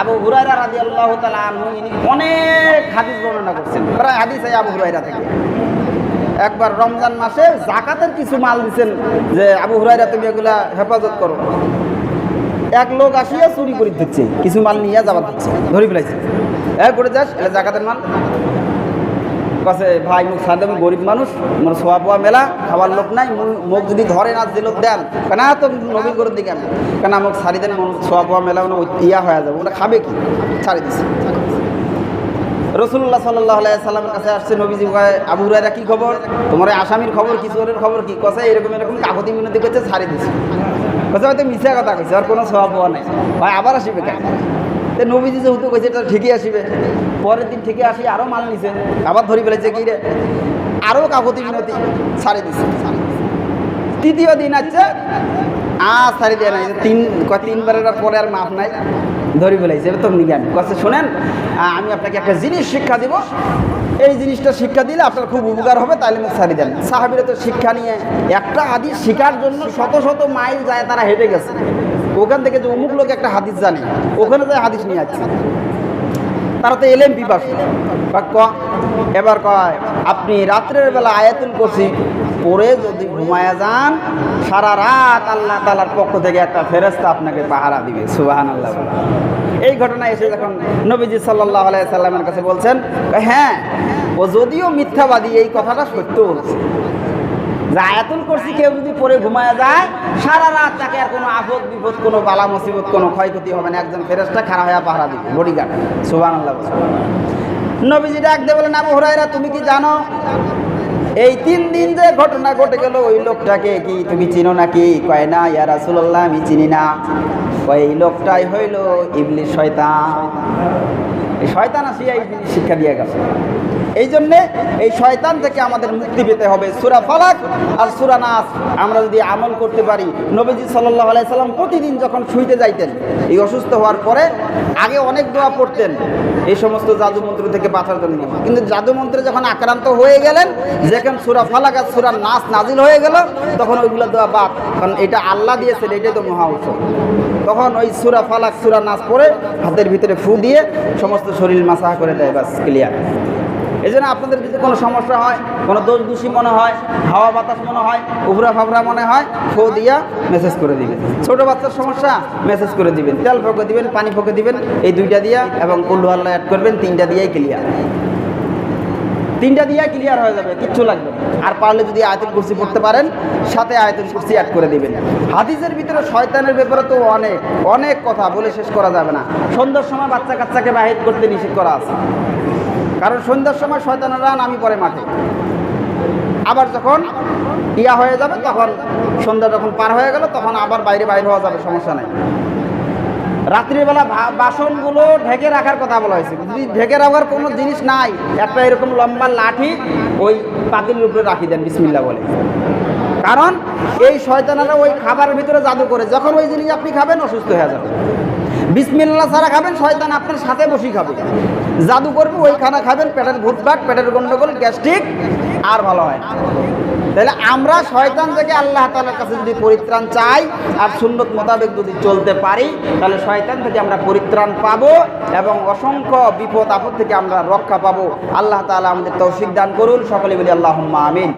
আবু হুরাইরা রাজি আল্লাহ ইনি অনেক হাদিস বর্ণনা করছেন। প্রায় হাদিস এই আবু হুরাইরা থেকে। একবার রমজান মাসে জাকাতের কিছু মাল দিচ্ছেন যে, আবু হুরাইরা তুমি এগুলা হেফাজত করো। এক লোক আসিয়া চুরি করে দিচ্ছে, কিছু মাল নিয়ে যাবার দিচ্ছে, ধরি ফেলাইছে। এ করে যাস এটা জাকাতের মাল। কাছে ভাই মুখ সাথে আমি গরিব মানুষ মোর সোয়া পোয়া মেলা, খাবার লোক নাই মুখ যদি ধরে না দিল দেন, কেন তো নবীন করে দিকে আমি? কেন আমাকে ছাড়ি দেন সোয়া পোয়া মেলা মানে ইয়া হয়ে যাবে, ওটা খাবে কি? ছাড়ি দিছে। রসুল্লাহ সাল্লাহ সাল্লামের কাছে আসছে নবীজি আবু হুরায়রা কী খবর? তোমার আসামির খবর কিশোরের খবর কি? কছে এরকম এরকম কাগতি মিনতি করছে, ছাড়ি দিছে। কছে হয়তো মিথ্যা কথা কইছে, আর কোনো স্বভাব হওয়া নাই। ভাই আবার আসিবে কেন? তো নবীজি যেহেতু কইছে এটা ঠিকই আসবে। পরের দিন ঠিকই আসি আরও মাল নিছে। আবার ধরি ফেলেছে কি রে? আরও কাকতি মিনতি ছাড়ে দিছে। তৃতীয় দিন আছে আ, ছাড়ি দেয় নাই। তিন তিনবারের পরে আর মাফ নাই। ধরি ফেলাইছে এবার তো জ্ঞান। কছে শোনেন আমি আপনাকে একটা জিনিস শিক্ষা দিব। এই জিনিসটা শিক্ষা দিলে আপনার খুব উপকার হবে তাহলে মুখ ছাড়ি দেন। সাহাবিরা তো শিক্ষা নিয়ে একটা হাদিস শেখার জন্য শত শত মাইল যায়, তারা হেঁটে গেছে। ওখান থেকে যে অমুক লোক একটা হাদিস জানে, ওখানে যায় হাদিস নিয়ে আসছে। তারা তো এলেন পিপাস। এবার কয়, আপনি রাত্রের বেলা আয়াতুল করছি পরে যদি ঘুমায়া যান, সারা রাত আল্লাহ তালার পক্ষ থেকে একটা ফেরেস্তা আপনাকে পাহারা দিবে। সুবাহান আল্লাহ এই ঘটনা এসে যখন নবীজি সাল্লাহ সাল্লামের কাছে বলছেন হ্যাঁ ও যদিও মিথ্যাবাদী, এই কথাটা সত্য বলছে। আয়াতুল করছি কেউ যদি পরে ঘুমায় যায়, সারা রাত তাকে আর কোনো আপদ বিপদ, কোনো বালা মুসিবত, কোনো ক্ষয়ক্ষতি হবে না। একজন ফেরেস্তা খারাপ হয়ে পাহারা দিবে বডিগার্ড সুবান আল্লাহ নবীজি ডাক দিয়ে বলেন, আবু হুরায়রা, তুমি কি জানো এই তিন দিন যে ঘটনা ঘটে গেল, ওই লোকটাকে কি তুমি চিনো নাকি? কয়, না, ইয়া আসুল্লাহ আমি চিনি না। কয়, এই লোকটাই হইল ইবলিশ শয়তান। শয়তান আসিয়া এই শিক্ষা দিয়ে গেছে। এই জন্যে এই শয়তান থেকে আমাদের মুক্তি পেতে হবে। সুরা ফালাক আর সুরা নাস আমরা যদি আমল করতে পারি, নবীজি সাল্লাহ আলাইসাল্লাম প্রতিদিন যখন শুইতে যাইতেন, এই অসুস্থ হওয়ার পরে আগে অনেক দোয়া পড়তেন, এই সমস্ত জাদু মন্ত্র থেকে বাঁচার জন্য। কিন্তু জাদু মন্ত্রে যখন আক্রান্ত হয়ে গেলেন, যেখানে সুরা ফালাক আর সুরা নাস নাজিল হয়ে গেল, তখন ওইগুলো দোয়া বাদ কারণ এটা আল্লাহ দিয়েছেন, এটাই তো মহা তখন ওই সুরা ফালাক, সুরা নাচ পরে হাতের ভিতরে ফু দিয়ে সমস্ত শরীর মাসাহা করে দেয় বাস ক্লিয়ার এই জন্য আপনাদের যদি কোনো সমস্যা হয়, কোনো দোষ দোষী মনে হয়, হাওয়া বাতাস মনে হয় উবরা ফাবরা মনে হয়, ফো দিয়া মেসেজ করে দিবেন। ছোটো বাচ্চার সমস্যা মেসেজ করে দিবেন। তেল ফোঁকে দিবেন, পানি ফোঁকে দিবেন, এই দুইটা দিয়া এবং কুল্লু আল্লাহ অ্যাড করবেন, তিনটা দিয়েই ক্লিয়ার তিনটা দিয়ে ক্লিয়ার হয়ে যাবে, কিচ্ছু লাগবে আর পারলে যদি আয়তুল কুরসি পড়তে পারেন, সাথে আয়তুল কুরসি অ্যাড করে দিবেন। হাদিসের ভিতরে শয়তানের ব্যাপারে তো অনেক অনেক কথা, বলে শেষ করা যাবে না। সন্ধ্যার সময় বাচ্চা কাচ্চাকে বাহির করতে নিষেধ করা আছে। কারণ সন্ধ্যার সময় শয়তানেরা নামি পড়ে মাঠে। আবার যখন ইয়া হয়ে যাবে, তখন সন্ধ্যা যখন পার হয়ে গেল, তখন আবার বাইরে বাইরে হওয়া যাবে, সমস্যা নেই। রাত্রিবেলা বাসনগুলো ঢেকে রাখার কথা বলা হয়েছে। যদি ঢেকে রাখার কোনো জিনিস নাই, একটা এরকম লম্বা লাঠি ওই পাতিলের উপরে রাখি দেন বিসমিল্লা বলে। কারণ এই শয়তানারা ওই খাবারের ভিতরে জাদু করে, যখন ওই জিনিস আপনি খাবেন, অসুস্থ হয়ে যাবে বিসমিল্লা ছাড়া খাবেন, শয়তান আপনার সাথে বসেই খাবে। জাদু করবে ওই খানা খাবেন, পেটের ভুটভাট পেটের গন্ডগোল, গ্যাস্ট্রিক, আর ভালো হয়। তাহলে আমরা শয়তান থেকে আল্লাহ তালার কাছে যদি পরিত্রাণ চাই আর সুন্নত মোতাবেক যদি চলতে পারি, তাহলে শয়তান থেকে আমরা পরিত্রাণ পাবো এবং অসংখ্য বিপদ আপদ থেকে আমরা রক্ষা পাবো। আল্লাহ তাআলা আমাদের তৌফিক দান করুন। সকলে বলি আল্লাহ আমিন।